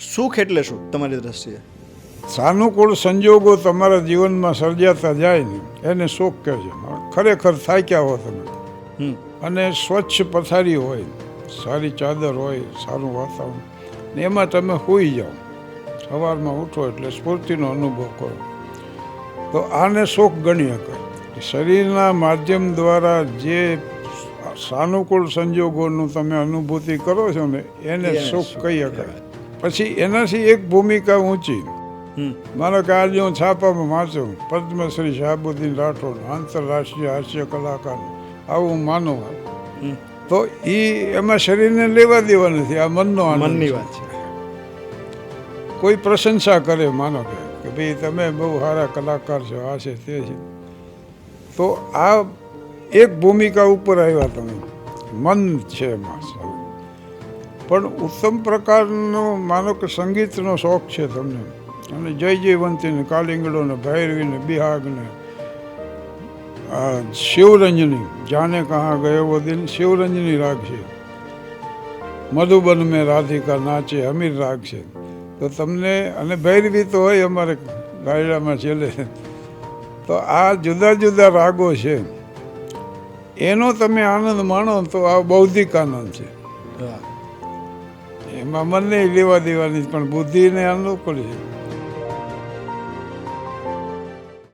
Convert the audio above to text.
સુખ એટલે શું તમારી દ્રષ્ટિએ? સાનુકૂળ સંજોગો તમારા જીવનમાં સર્જાતા જાય ને એને સુખ કહે છે. ખરેખર થાક્યા હો તમે અને સ્વચ્છ પથારી હોય સારી ચાદર હોય સારું વાતાવરણ ને એમાં તમે હોઈ જાઓ. સવારમાં ઉઠો એટલે સ્ફૂર્તિનો અનુભવ કરો. તો આને શોખ ગણી શકાય શરીરના માધ્યમ દ્વારા જે સાનુકૂળ સંજોગોનું તમે અનુભૂતિ કરો છો ને એને સુખ કહી શકાય પછી એનાથી એક ભૂમિકા ઊંચી. માનો કે આજે હું છાપામાં વાંચું. પદ્મશ્રી શાહબુદ્દીન રાઠોડ આંતરરાષ્ટ્રીય હાસ્ય કલાકાર. આવું હું માનું તો એ એમાં શરીરને લેવા દેવા નથી. આ મનનો મનની વાત છે. કોઈ પ્રશંસા કરે માનો કે કે ભાઈ તમે બહુ સારા કલાકાર છો આ છે તે છે. તો આ એક ભૂમિકા ઉપર આવ્યા તમે. મન છે એમાં. પણ ઉત્તમ પ્રકારનો માનો કે સંગીતનો શોખ છે તમને. અને જય જયવંતીને, કાલિંગડોને કાલિંગડો ને ભૈરવી ને આ શિવરંજની જાને કહા ગયો દિન શિવરંજની રાગ છે. મધુબન મેં રાધિકા નાચે, અમીર રાગ છે. તો તમને, અને ભૈરવી તો હોય અમારે ગાયડામાં છેલ્લે. તો આ જુદા જુદા રાગો છે. એનો તમે આનંદ માણો તો આ બૌદ્ધિક આનંદ છે. એમાં મને લેવા દેવાની પણ બુદ્ધિને અનુકૂળ છે.